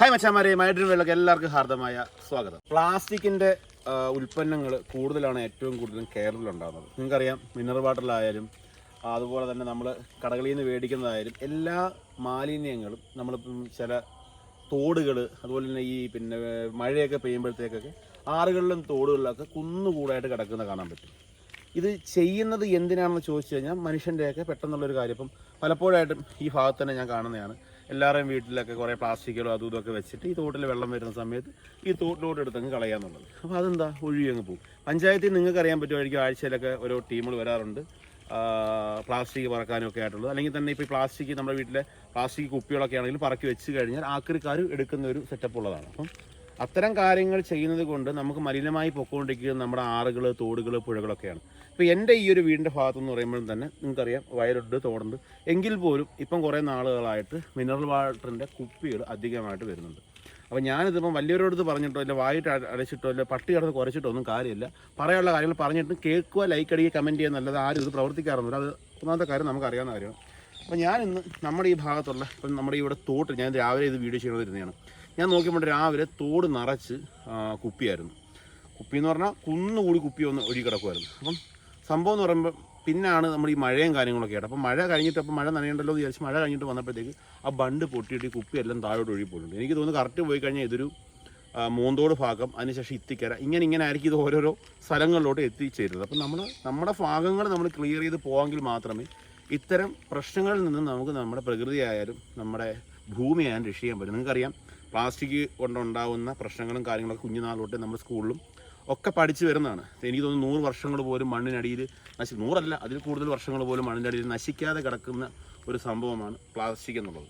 Hi മച്ചാമാരെ മൈഡ്രീം വേൾഡിലേക്ക് എല്ലാവർക്കും ഹാർദമായ സ്വാഗതം. പ്ലാസ്റ്റിക്കിന്റെ ഉൽപ്പന്നങ്ങൾ കൂടുതലാണ് ഏറ്റവും കൂടുതലും കേരളത്തിൽ ഉണ്ടാകുന്നത് നിങ്ങൾക്കറിയാം മിനറൽ വാട്ടറിലായാലും അതുപോലെ തന്നെ നമ്മൾ കടകളിൽ നിന്ന് മേടിക്കുന്നതായാലും എല്ലാ മാലിന്യങ്ങളും നമ്മളിപ്പം ചില തോടുകൾ അതുപോലെ തന്നെ ഈ പിന്നെ മഴയൊക്കെ പെയ്യുമ്പോഴത്തേക്കൊക്കെ ആറുകളിലും തോടുകളിലൊക്കെ കുന്നുകൂടായിട്ട് കിടക്കുന്ന കാണാൻ പറ്റും. ഇത് ചെയ്യുന്നത് എന്തിനാണെന്ന് ചോദിച്ചു കഴിഞ്ഞാൽ മനുഷ്യന്റെയൊക്കെ പെട്ടെന്നുള്ളൊരു കാര്യം. ഇപ്പം പലപ്പോഴായിട്ടും ഈ ഭാഗത്ത് തന്നെ ഞാൻ കാണുന്നതാണ്. എല്ലാവരുടെയും വീട്ടിലൊക്കെ കുറേ പ്ലാസ്റ്റിക്കുകളോ അതും ഇതൊക്കെ വെച്ചിട്ട് ഈ തോട്ടിൽ വെള്ളം വരുന്ന സമയത്ത് ഈ തോട്ടിലോട്ട് എടുത്തങ്ങ് കളയാന്നുള്ളത്. അപ്പോൾ അതെന്താ? ഒഴുകി അങ്ങ് പോകും. പഞ്ചായത്തിൽ നിങ്ങൾക്ക് അറിയാൻ പറ്റുമായിരിക്കും ആഴ്ചയിലൊക്കെ ഓരോ ടീമുകൾ വരാറുണ്ട്. പ്ലാസ്റ്റിക് പറക്കാനൊക്കെ ആയിട്ടുള്ളത്. അല്ലെങ്കിൽ തന്നെ ഇപ്പോൾ പ്ലാസ്റ്റിക് നമ്മുടെ വീട്ടിലെ പ്ലാസ്റ്റിക് കുപ്പികളൊക്കെ ആണെങ്കിലും പറക്കി വെച്ച് കഴിഞ്ഞാൽ ആക്രിക്കാർ എടുക്കുന്ന ഒരു സെറ്റപ്പ് ഉള്ളതാണ്. അപ്പം അത്തരം കാര്യങ്ങൾ ചെയ്യുന്നത് കൊണ്ട് നമുക്ക് മലിനമായി പൊക്കോണ്ടിരിക്കുന്നത് നമ്മുടെ ആറുകൾ തോടുകൾ പുഴകളൊക്കെയാണ്. ഇപ്പോൾ എന്റെ ഈ ഒരു വീടിന്റെ ഭാഗത്തെന്ന് പറയുമ്പോൾ തന്നെ നിങ്ങൾക്കറിയാം വയലുണ്ട് തോടുണ്ട്. എങ്കിൽ പോലും ഇപ്പം കുറേ നാളുകളായിട്ട് മിനറൽ വാട്ടറിന്റെ കുപ്പികൾ അധികമായിട്ട് വരുന്നുണ്ട്. അപ്പോൾ ഞാനിതിപ്പം വലിയവരോട് പറഞ്ഞിട്ടോ അല്ല വായിട്ട് അട- അടച്ചിട്ടോ അല്ല പട്ടി കിടന്ന് കുറച്ചിട്ടോ ഒന്നും കാര്യമില്ല. പറയാനുള്ള കാര്യങ്ങൾ പറഞ്ഞിട്ട് കേൾക്കുക ലൈക്ക് അടിക്കുക കമന്റ് ചെയ്യുക നല്ലത് ആരും ഇത് പ്രവർത്തിക്കാറൊന്നുമില്ല. അത് ഒന്നാമത്തെ കാര്യം നമുക്കറിയാവുന്ന കാര്യമാണ്. അപ്പോൾ ഞാനിന്ന് നമ്മുടെ ഈ ഭാഗത്തുള്ള ഇപ്പം നമ്മുടെ ഇവിടെ തോട്ട് ഞാൻ രാവിലെ ഇത് വീഡിയോ ചെയ്യണമെന്ന് ഇരുന്നതാണ് ഞാൻ നോക്കിയപ്പോൾ രാവിലെ തോട് നിറച്ച് കുപ്പിയായിരുന്നു. കുപ്പി എന്ന് പറഞ്ഞാൽ കുന്നുകൂടി കുപ്പി ഒന്ന് ഒഴുകി കിടക്കുമായിരുന്നു അപ്പം സംഭവം എന്ന് പറയുമ്പോൾ പിന്നാണ് നമ്മൾ ഈ മഴയും കാര്യങ്ങളൊക്കെ ആയിട്ട്. അപ്പം മഴ കഴിഞ്ഞിട്ട് അപ്പം മഴ നനയണ്ടല്ലോ എന്ന് വിചാരിച്ച് മഴ കഴിഞ്ഞിട്ട് വന്നപ്പോഴത്തേക്ക് ആ ബണ്ട് പൊട്ടിയിട്ട് ഈ കുപ്പി എല്ലാം താഴോട്ട് ഒഴുകി പോയിട്ടുണ്ട്. എനിക്ക് തോന്നുന്നു കറക്റ്റ് പോയി കഴിഞ്ഞാൽ ഇതൊരു മൂന്തോട് ഭാഗം അതിനുശേഷം ഇത്തിക്കര ഇങ്ങനെ ഇങ്ങനെ ആയിരിക്കും ഇത് ഓരോരോ സ്ഥലങ്ങളിലോട്ട് എത്തിച്ചേരുന്നത്. അപ്പം നമ്മൾ നമ്മുടെ ഭാഗങ്ങൾ നമ്മൾ ക്ലിയർ ചെയ്ത് പോകാമെങ്കിൽ മാത്രമേ ഇത്തരം പ്രശ്നങ്ങളിൽ നിന്ന് നമുക്ക് നമ്മുടെ പ്രകൃതിയായാലും നമ്മുടെ ഭൂമിയായാലും രക്ഷിക്കാൻ പറ്റും. നിങ്ങൾക്കറിയാം പ്ലാസ്റ്റിക് കൊണ്ടുണ്ടാവുന്ന പ്രശ്നങ്ങളും കാര്യങ്ങളൊക്കെ കുഞ്ഞുനാളോട്ട് നമ്മൾ സ്കൂളിലും ഒക്കെ പഠിച്ചു വരുന്നതാണ്. എനിക്ക് തോന്നുന്നു നൂറ് വർഷങ്ങൾ പോലും മണ്ണിനടിയിൽ നശി നൂറല്ല അതിൽ കൂടുതൽ വർഷങ്ങൾ പോലും മണ്ണിനടിയിൽ നശിക്കാതെ കിടക്കുന്ന ഒരു സംഭവമാണ് പ്ലാസ്റ്റിക് എന്നുള്ളത്.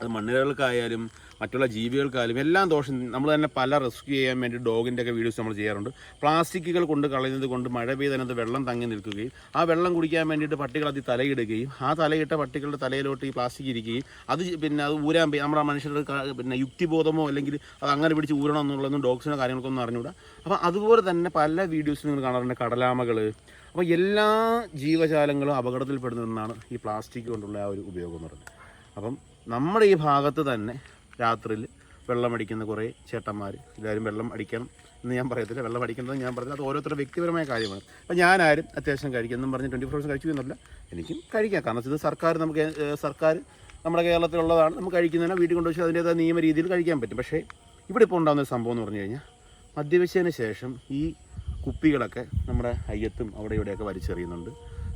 അത് മണ്ണിരകൾക്കായാലും മറ്റുള്ള ജീവികൾക്കായാലും എല്ലാം ദോഷം. നമ്മൾ തന്നെ പല റെസ്ക്യൂ ചെയ്യാൻ വേണ്ടി ഡോഗിന്റെ ഒക്കെ വീഡിയോസ് നമ്മൾ ചെയ്യാറുണ്ട്. പ്ലാസ്റ്റിക്കുകൾ കൊണ്ട് കളയുന്നത് കൊണ്ട് മഴ പെയ്തതിനകത്ത് വെള്ളം തങ്ങി നിൽക്കുകയും ആ വെള്ളം കുടിക്കാൻ വേണ്ടിയിട്ട് പട്ടികൾ അതിൽ തലയിടുകയും ആ തലയിട്ട പട്ടികളുടെ തലയിലോട്ട് ഈ പ്ലാസ്റ്റിക് ഇരിക്കുകയും അത് പിന്നെ അത് ഊരാൻ നമ്മുടെ മനുഷ്യരുടെ പിന്നെ യുക്തിബോധമോ അല്ലെങ്കിൽ അത് അങ്ങനെ പിടിച്ച് ഊരണം എന്നുള്ളതൊന്നും ഡോഗ്സിനോ കാര്യങ്ങൾക്കൊന്നും അറിഞ്ഞുകൂടാ. അപ്പോൾ അതുപോലെ തന്നെ പല വീഡിയോസിൽ നിങ്ങൾ കാണാറുണ്ട് കടലാമകൾ അപ്പോൾ എല്ലാ ജീവജാലങ്ങളും അപകടത്തിൽപ്പെടുന്നതെന്നാണ് ഈ പ്ലാസ്റ്റിക് കൊണ്ടുള്ള ആ ഒരു ഉപയോഗം എന്ന് പറയുന്നത്. അപ്പം നമ്മുടെ ഈ ഭാഗത്ത് തന്നെ രാത്രിയിൽ വെള്ളം അടിക്കുന്ന കുറേ ചേട്ടന്മാർ. എല്ലാവരും വെള്ളം അടിക്കണം എന്ന് ഞാൻ പറയത്തില്ല. വെള്ളം അടിക്കുന്നത് ഞാൻ പറഞ്ഞത് അത് ഓരോരുത്തരുടെ വ്യക്തിപരമായ കാര്യമാണ്. അപ്പം ഞാനാരും അത്യാവശ്യം കഴിക്കുമെന്നും പറഞ്ഞ് ട്വന്റി ഫോർ കഴിച്ചു എന്നല്ല. എനിക്കും കഴിക്കാം. കാരണം ഇത് സർക്കാർ നമുക്ക് സർക്കാർ നമ്മുടെ കേരളത്തിലുള്ളതാണ്. നമുക്ക് കഴിക്കുന്നതിനെ വീട്ടിൽ കൊണ്ടുവച്ച് അതിന്റേതായ നിയമ രീതിയിൽ കഴിക്കാൻ പറ്റും. പക്ഷേ ഇവിടെ ഇപ്പോൾ ഉണ്ടാകുന്ന സംഭവം എന്ന് പറഞ്ഞു കഴിഞ്ഞാൽ മദ്യപിച്ചതിന് ശേഷം ഈ കുപ്പികളൊക്കെ നമ്മുടെ അയ്യത്തും അവിടെ ഇവിടെയൊക്കെ വലിച്ചെറിയുന്നുണ്ട്.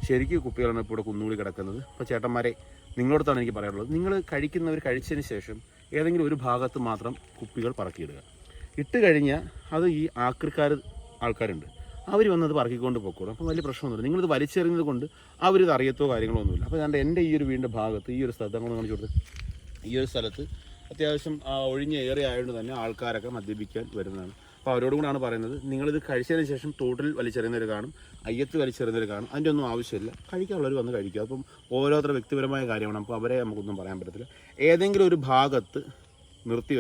ശരിക്കും കുപ്പികളാണ് ഇപ്പോൾ ഇവിടെ കുന്നുകൂടി കിടക്കുന്നത്. അപ്പോൾ ചേട്ടന്മാരെ നിങ്ങളോടത്താണ് എനിക്ക് പറയാനുള്ളത്. നിങ്ങൾ കഴിക്കുന്നവർ കഴിച്ചതിന് ശേഷം ഏതെങ്കിലും ഒരു ഭാഗത്ത് മാത്രം കുപ്പികൾ പറക്കിയിടുക. ഇട്ട് കഴിഞ്ഞാൽ അത് ഈ ആക്രിക്കാർ ആൾക്കാരുണ്ട്. അവർ വന്നത് പറക്കിക്കൊണ്ട് പൊക്കോളും. അപ്പോൾ വലിയ പ്രശ്നമൊന്നുമില്ല. നിങ്ങളിത് വലിച്ചെറിയുന്നത് കൊണ്ട് അവരിത് അറിയത്തോ കാര്യങ്ങളോ ഒന്നുമില്ല. അപ്പോൾ ഞാൻ എന്റെ ഈ ഒരു വീടിന്റെ ഭാഗത്ത് ഈ ഒരു സ്ഥലത്ത് അങ്ങോട്ട് കാണിച്ചു കൊടുത്ത് ഈ ഒരു സ്ഥലത്ത് അത്യാവശ്യം ഒഴിഞ്ഞ ഏറെ ആയതുകൊണ്ട് തന്നെ ആൾക്കാരൊക്കെ മദ്യപിക്കാൻ വരുന്നതാണ്. അപ്പോൾ അവരോട് കൂടാണ് പറയുന്നത് നിങ്ങളിത് കഴിച്ചതിന് ശേഷം തോട്ടിൽ വലിച്ചെറിയുന്നവർ കാണും അയ്യത്ത് വലിച്ചെറിയുന്നവർ കാണും അതിന്റെ ഒന്നും ആവശ്യമില്ല. കഴിക്കാനുള്ളവർ വന്ന് കഴിക്കുക അപ്പം ഓരോരുത്തരുടെ വ്യക്തിപരമായ കാര്യമാണ്. അപ്പോൾ അവരെ നമുക്കൊന്നും പറയാൻ പറ്റത്തില്ല. ഏതെങ്കിലും ഒരു ഭാഗത്ത് നിർത്തി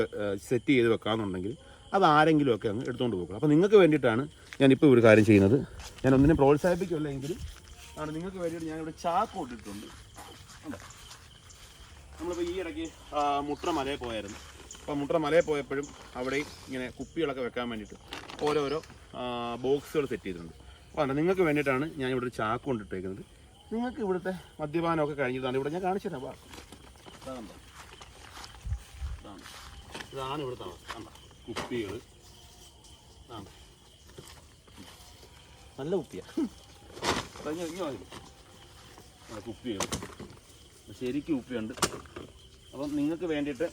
സെറ്റ് ചെയ്ത് വെക്കാമെന്നുണ്ടെങ്കിൽ അത് ആരെങ്കിലുമൊക്കെ അങ്ങ് എടുത്തുകൊണ്ട് പോകും അപ്പോൾ നിങ്ങൾക്ക് വേണ്ടിയിട്ടാണ് ഞാനിപ്പോൾ ഒരു കാര്യം ചെയ്യുന്നത്. ഞാൻ ഒന്നിനെ പ്രോത്സാഹിപ്പിക്കുമല്ല എങ്കിലും ആണ് നിങ്ങൾക്ക് വേണ്ടിയിട്ട് ഞാനിവിടെ ചാക്ക് കൊണ്ടിട്ടുണ്ട്. നമ്മളിപ്പോൾ ഈ ഇടയ്ക്ക് മുട്ട മലയിൽ പോയായിരുന്നു. അപ്പോൾ മുട്ര മലയിൽ പോയപ്പോഴും അവിടെ ഇങ്ങനെ കുപ്പികളൊക്കെ വെക്കാൻ വേണ്ടിയിട്ട് ഓരോരോ ബോക്സുകൾ സെറ്റ് ചെയ്തിട്ടുണ്ട്. അപ്പോൾ അല്ല നിങ്ങൾക്ക് വേണ്ടിയിട്ടാണ് ഞാൻ ഇവിടെ ഒരു ചാക്ക് കൊണ്ടിട്ടേക്കുന്നത്. നിങ്ങൾക്ക് ഇവിടുത്തെ മദ്യപാനമൊക്കെ കഴിഞ്ഞതാണ്. ഇവിടെ ഞാൻ കാണിച്ചു തരാം ഇതാണ് ഇതാണ് ഇവിടുത്തെ കുപ്പികൾ ഇതാണ്. നല്ല കുപ്പിയാണ് കുപ്പികൾ ശരിക്കും ഉപ്പിയുണ്ട് അപ്പം നിങ്ങൾക്ക് വേണ്ടിയിട്ട്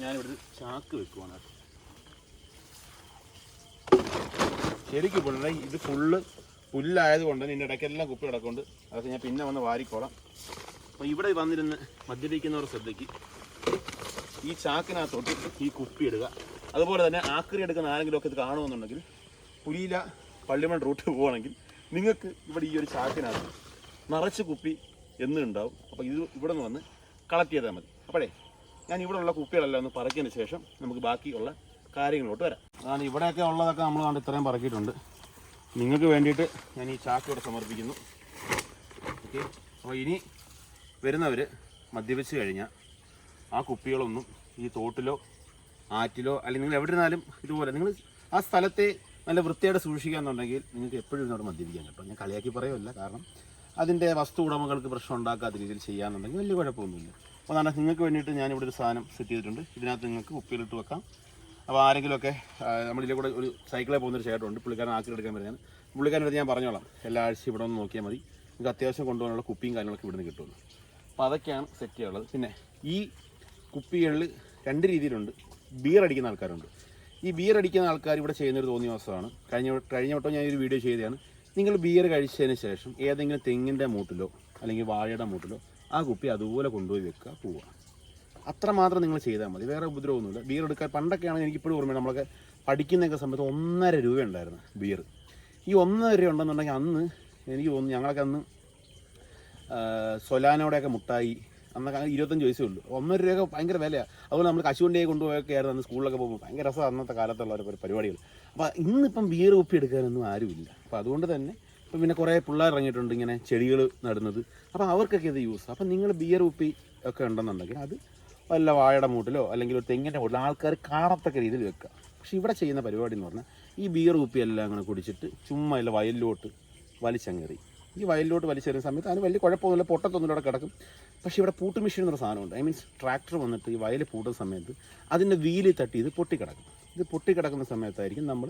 ഞാനിവിടെ ചാക്ക് വെക്കുവാണ്. ശരിക്കും പിള്ളേ ഇത് ഫുള്ള് പുല്ലായത് കൊണ്ട് ഇതിന്റെ ഇടയ്ക്കെല്ലാം കുപ്പി കിടക്കുന്നുണ്ട്. അതൊക്കെ ഞാൻ പിന്നെ വന്ന് വാരിക്കോളാം. അപ്പോൾ ഇവിടെ വന്നിരുന്ന് മദ്യപിക്കുന്നവർ ശ്രദ്ധയ്ക്ക് ഈ ചാക്കിനകത്തോട്ട് ഈ കുപ്പി ഇടുക. അതുപോലെ തന്നെ ആക്രി എടുക്കുന്ന ആരെങ്കിലും ഒക്കെ ഇത് കാണുമെന്നുണ്ടെങ്കിൽ പുലിയില പള്ളിമൺ റൂട്ട് പോവുകയാണെങ്കിൽ നിങ്ങൾക്ക് ഇവിടെ ഈ ഒരു ചാക്കിനകത്ത് നിറച്ച് കുപ്പി എന്നുണ്ടാവും. അപ്പോൾ ഇത് ഇവിടെ നിന്ന് വന്ന് കളക്ട് ചെയ്താൽ മതി. അപ്പോഴേ ഞാൻ ഇവിടെ ഉള്ള കുപ്പികളെല്ലാം ഒന്ന് പറക്കിയതിന് ശേഷം നമുക്ക് ബാക്കിയുള്ള കാര്യങ്ങളോട്ട് വരാം. അതാണ് ഇവിടെയൊക്കെ ഉള്ളതൊക്കെ നമ്മൾ കണ്ട് ഇത്രയും പറക്കിയിട്ടുണ്ട്. നിങ്ങൾക്ക് വേണ്ടിയിട്ട് ഞാൻ ഈ ചാക്ക് ഇവിടെ സമർപ്പിക്കുന്നു. ഓക്കെ. അപ്പോൾ ഇനി വരുന്നവർ മദ്യപിച്ച് കഴിഞ്ഞാൽ ആ കുപ്പികളൊന്നും ഈ തോട്ടിലോ ആറ്റിലോ അല്ലെങ്കിൽ നിങ്ങൾ എവിടെ ഇരുന്നാലും ഇതുപോലെ നിങ്ങൾ ആ സ്ഥലത്തെ നല്ല വൃത്തിയായിട്ട് സൂക്ഷിക്കാന്നുണ്ടെങ്കിൽ നിങ്ങൾക്ക് എപ്പോഴും ഇതിനോട് മദ്യപിക്കാൻ കേട്ടോ. ഞാൻ കളിയാക്കി പറയുമല്ല കാരണം അതിന്റെ വസ്തു ഉടമകൾക്ക് പ്രശ്നം ഉണ്ടാക്കാത്ത രീതിയിൽ ചെയ്യാന്നുണ്ടെങ്കിൽ വലിയ കുഴപ്പമൊന്നുമില്ല. അപ്പോൾ നല്ല നിങ്ങൾക്ക് വേണ്ടിയിട്ട് ഞാനിവിടെ ഒരു സാധനം സെറ്റ് ചെയ്തിട്ടുണ്ട്. ഇതിനകത്ത് നിങ്ങൾക്ക് കുപ്പിയിലിട്ട് വെക്കാം. അപ്പോൾ ആരെങ്കിലുമൊക്കെ നമ്മളിതിലെ കൂടെ ഒരു സൈക്കിളിൽ പോകുന്നൊരു ചേട്ടനുണ്ട്. പുള്ളിക്കാരൻ ആക്കിലെടുക്കാൻ വരുന്നതാണ്. പുള്ളിക്കാരൻ അടുത്ത് ഞാൻ പറഞ്ഞോളാം. എല്ലാ ആഴ്ചയും ഇവിടെ ഒന്ന് നോക്കിയാൽ മതി. നിങ്ങൾക്ക് അത്യാവശ്യം കൊണ്ടുപോകാനുള്ള കുപ്പിയും കാര്യങ്ങളൊക്കെ ഇവിടുന്ന് കിട്ടുള്ളൂ അപ്പോൾ അതൊക്കെയാണ് സെറ്റ് ചെയ്യാനുള്ളത്. പിന്നെ ഈ കുപ്പികളിൽ രണ്ട് രീതിയിലുണ്ട്. ബിയർ അടിക്കുന്ന ആൾക്കാരുണ്ട്. ഈ ബിയർ അടിക്കുന്ന ആൾക്കാർ ഇവിടെ ചെയ്യുന്നൊരു തോന്നിയ ദിവസമാണ് കഴിഞ്ഞ കഴിഞ്ഞ വട്ടം ഞാനൊരു വീഡിയോ ചെയ്തതാണ്. നിങ്ങൾ ബിയർ കഴിച്ചതിന് ശേഷം ഏതെങ്കിലും തെങ്ങിന്റെ മൂട്ടിലോ അല്ലെങ്കിൽ വാഴയുടെ മൂട്ടിലോ ആ കുപ്പി അതുപോലെ കൊണ്ടുപോയി വെക്കുക പോവുക. അത്രമാത്രം നിങ്ങൾ ചെയ്താൽ മതി. വേറെ ഉപദ്രവമൊന്നുമില്ല. ബിയർ എടുക്കാൻ പണ്ടൊക്കെയാണെങ്കിൽ എനിക്ക് ഇപ്പോഴും ഓർമ്മയുണ്ട് നമ്മളൊക്കെ പഠിക്കുന്നൊക്കെ സമയത്ത് ഒന്നര രൂപ ഉണ്ടായിരുന്നു ബിയർ ഈ ഒന്നര രൂപ ഉണ്ടെന്നുണ്ടെങ്കിൽ അന്ന് എനിക്ക് തോന്നുന്നു ഞങ്ങളൊക്കെ അന്ന് സൊലാനോടെയൊക്കെ മുട്ടായി അന്നൊക്കെ ഇരുപത്തഞ്ച് വയസ്സേ ഉള്ളൂ. ഒന്നര രൂപയൊക്കെ ഭയങ്കര വിലയാണ് അതുപോലെ നമ്മൾ കശുവണ്ടിയെ കൊണ്ടുപോയൊക്കെ ആയിരുന്നു അന്ന് സ്കൂളിലൊക്കെ പോകുമ്പോൾ. ഭയങ്കര രസമാണ് അന്നത്തെ കാലത്തുള്ള ഒരു പരിപാടികൾ. അപ്പോൾ ഇന്നിപ്പം ബിയർ കുപ്പി എടുക്കാനൊന്നും ആരുമില്ല. അപ്പോൾ അതുകൊണ്ട് തന്നെ പിന്നെ കുറേ പിള്ളേർ ഇറങ്ങിയിട്ടുണ്ട് ഇങ്ങനെ ചെടികൾ നടുന്നത്. അപ്പോൾ അവർക്കൊക്കെ ഇത് യൂസ് അപ്പം നിങ്ങൾ ബിയർ ഉപ്പി ഒക്കെ ഉണ്ടെന്നുണ്ടെങ്കിൽ അത് വല്ല വാഴയുടെ മൂട്ടിലോ അല്ലെങ്കിൽ ഒരു തെങ്ങിന്റെ മൂട്ടിലോ ആൾക്കാർ കാണത്തക്ക രീതിയിൽ വെക്കുക. പക്ഷേ ഇവിടെ ചെയ്യുന്ന പരിപാടി എന്ന് പറഞ്ഞാൽ ഈ ബിയർ ഉപ്പി എല്ലാം അങ്ങനെ കുടിച്ചിട്ട് ചുമ്മാ ഇല്ല വയലിലോട്ട് വലിച്ചങ്ങേറി. ഈ വയലിലോട്ട് വലിച്ചെറിയുന്ന സമയത്ത് അതിന് വലിയ കുഴപ്പമൊന്നുമില്ല. പൊട്ടത്തൊന്നുമില്ല കിടക്കും. പക്ഷേ ഇവിടെ പൂട്ട് മെഷീൻ എന്നൊരു സാധനമുണ്ട് ഐ മീൻസ് ട്രാക്ടർ വന്നിട്ട് ഈ വയൽ പൂട്ടുന്ന സമയത്ത് അതിന്റെ വീലിൽ തട്ടി ഇത് പൊട്ടിക്കിടക്കും. ഇത് പൊട്ടിക്കിടക്കുന്ന സമയത്തായിരിക്കും നമ്മൾ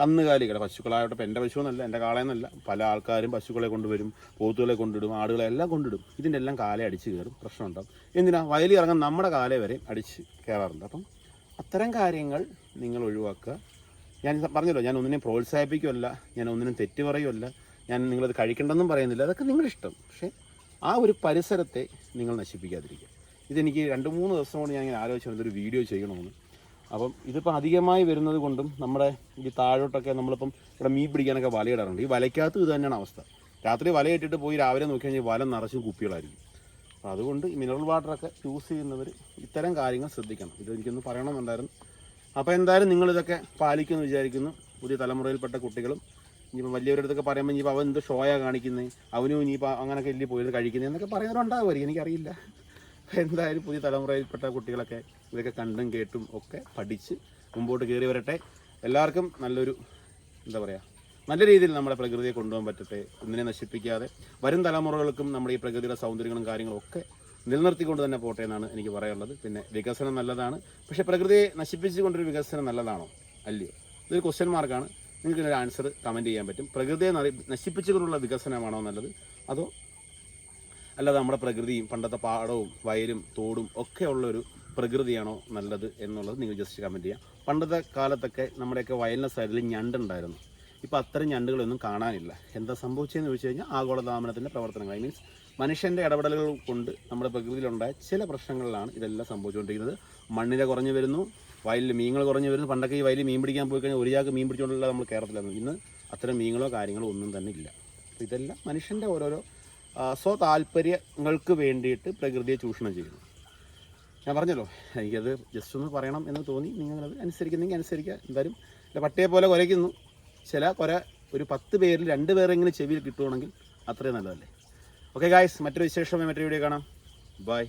കന്നുകാലികളെ പശുക്കളായിട്ട് എന്റെ പശു എന്നല്ല എന്റെ കാളയെന്നല്ല. പല ആൾക്കാരും പശുക്കളെ കൊണ്ടുവരും പോത്തുകളെ കൊണ്ടിടും ആടുകളെ എല്ലാം കൊണ്ടിടും ഇതിന്റെ എല്ലാം കാലെ അടിച്ച് കയറും. പ്രശ്നം ഉണ്ടാവും എന്തിനാ? വയലി ഇറങ്ങാൻ നമ്മുടെ കാലെ വരെ അടിച്ച് കയറാറുണ്ട്. അപ്പം അത്തരം കാര്യങ്ങൾ നിങ്ങൾ ഒഴിവാക്കുക. ഞാൻ പറഞ്ഞല്ലോ ഞാൻ ഒന്നിനെയും പ്രോത്സാഹിപ്പിക്കുമല്ല ഞാൻ ഒന്നിനും തെറ്റ് പറയുമല്ല ഞാൻ നിങ്ങളത് കഴിക്കണ്ടെന്നും പറയുന്നില്ല. അതൊക്കെ നിങ്ങളുടെ ഇഷ്ടം. പക്ഷേ ആ ഒരു പരിസരത്തെ നിങ്ങൾ നശിപ്പിക്കാതിരിക്കുക. ഇതെനിക്ക് രണ്ട് മൂന്ന് ദിവസം കൊണ്ട് ഞാൻ ഇങ്ങനെ ആലോചിച്ചു ഒരു വീഡിയോ ചെയ്യണമെന്ന്. അപ്പം ഇതിപ്പോൾ അധികമായി വരുന്നത് കൊണ്ടും നമ്മുടെ ഈ താഴോട്ടൊക്കെ നമ്മളിപ്പം ഇവിടെ മീൻ പിടിക്കാനൊക്കെ വലയിടാറുണ്ട് ഈ വലയ്ക്കകത്ത് ഇത് തന്നെയാണ് അവസ്ഥ. രാത്രി വലയിട്ടിട്ട് പോയി രാവിലെ നോക്കി കഴിഞ്ഞാൽ വല നിറച്ചും കുപ്പികളായിരിക്കും. അപ്പോൾ അതുകൊണ്ട് ഈ മിനറൽ വാട്ടറൊക്കെ യൂസ് ചെയ്യുന്നവർ ഇത്തരം കാര്യങ്ങൾ ശ്രദ്ധിക്കണം. ഇത് എനിക്കൊന്ന് പറയണമെന്നുണ്ടായിരുന്നു. അപ്പോൾ എന്തായാലും നിങ്ങളിതൊക്കെ പാലിക്കുമെന്ന് വിചാരിക്കുന്നു. പുതിയ തലമുറയിൽപ്പെട്ട കുട്ടികളും ഇനിയിപ്പോൾ വലിയവരടുത്തൊക്കെ പറയുമ്പോൾ ഇനിയിപ്പോൾ അവൻ എന്ത് ഷോയാണ് കാണിക്കുന്നത് അവനും ഇനിയിപ്പോൾ അങ്ങനെയൊക്കെ ഇല്ലേ പോയത് കഴിക്കുന്നത് എന്നൊക്കെ പറയുന്നവരുണ്ടാവുമായിരിക്കും. എനിക്കറിയില്ല. എന്തായാലും പുതിയ തലമുറയിൽപ്പെട്ട കുട്ടികളൊക്കെ ഇതൊക്കെ കണ്ടും കേട്ടും ഒക്കെ പഠിച്ച് മുമ്പോട്ട് കയറി വരട്ടെ. എല്ലാവർക്കും നല്ലൊരു എന്താ പറയുക നല്ല രീതിയിൽ നമ്മുടെ പ്രകൃതിയെ കൊണ്ടുപോകാൻ പറ്റട്ടെ ഒന്നിനെ നശിപ്പിക്കാതെ വരും തലമുറകൾക്കും നമ്മുടെ ഈ പ്രകൃതിയുടെ സൗന്ദര്യങ്ങളും കാര്യങ്ങളും ഒക്കെ നിലനിർത്തിക്കൊണ്ട് തന്നെ പോട്ടെ എന്നാണ് എനിക്ക് പറയാനുള്ളത്. പിന്നെ വികസനം നല്ലതാണ്. പക്ഷേ പ്രകൃതിയെ നശിപ്പിച്ചുകൊണ്ടൊരു വികസനം നല്ലതാണോ? അല്ലയോ? ഇതൊരു ക്വസ്റ്റ്യൻ മാർക്കാണ് നിങ്ങൾക്ക് ആൻസർ കമന്റ് ചെയ്യാൻ പറ്റും. പ്രകൃതിയെ നശിപ്പിച്ചുകൊണ്ടുള്ള വികസനമാണോ നല്ലത്? അതോ അല്ലാതെ നമ്മുടെ പ്രകൃതിയും പണ്ടത്തെ പാടവും വയലും തോടും ഒക്കെ ഉള്ളൊരു പ്രകൃതിയാണോ നല്ലത് എന്നുള്ളത് നിങ്ങൾ ജസ്റ്റ് കമന്റ് ചെയ്യാം. പണ്ടത്തെ കാലത്തൊക്കെ നമ്മുടെയൊക്കെ വയലിന്റെ സൈഡിൽ ഞണ്ടുണ്ടായിരുന്നു ഇപ്പോൾ അത്തരം ഞണ്ടുകളൊന്നും കാണാനില്ല. എന്താ സംഭവിച്ചതെന്ന് ചോദിച്ചു കഴിഞ്ഞാൽ ആഗോളതാപനത്തിന്റെ പ്രവർത്തനങ്ങൾ ഐ മീൻസ് മനുഷ്യന്റെ ഇടപെടലുകൾ കൊണ്ട് നമ്മുടെ പ്രകൃതിയിലുണ്ടായ ചില പ്രശ്നങ്ങളിലാണ് ഇതെല്ലാം സംഭവിച്ചുകൊണ്ടിരിക്കുന്നത്. മണ്ണിര കുറഞ്ഞു വരുന്നു വയലിൽ മീനുകൾ കുറഞ്ഞു വരുന്നു. പണ്ടൊക്കെ ഈ വയലിൽ മീൻ പിടിക്കാൻ പോയി കഴിഞ്ഞാൽ ഒരു ചാക്ക് മീൻ പിടിച്ചുകൊണ്ടുള്ള നമ്മൾ കേരളത്തിലായിരുന്നു. ഇന്ന് അത്തരം മീനുകളോ കാര്യങ്ങളോ ഒന്നും തന്നെ ഇല്ല. ഇതെല്ലാം മനുഷ്യന്റെ ഓരോരോ സ്വതാല്പര്യങ്ങൾക്ക് വേണ്ടിയിട്ട് പ്രകൃതിയെ ചൂഷണം ചെയ്യുന്നു. ഞാൻ പറഞ്ഞല്ലോ എനിക്കത് ജസ്റ്റ് ഒന്ന് പറയണം എന്ന് തോന്നി. നിങ്ങളത് അനുസരിക്കുന്നെങ്കിൽ അനുസരിക്കുക. എന്തായാലും ഇല്ല പട്ടിയെ പോലെ കുരയ്ക്കുന്നു. ചില കുര ഒരു പത്ത് പേരിൽ രണ്ട് പേരെങ്കിലും ചെവിയിൽ കിട്ടുവാണെങ്കിൽ അത്രയും നല്ലതല്ലേ. ഓക്കെ ഗായ്സ് മറ്റൊരു വിശേഷമായി മറ്റൊരു വീഡിയോ കാണാം. ബൈ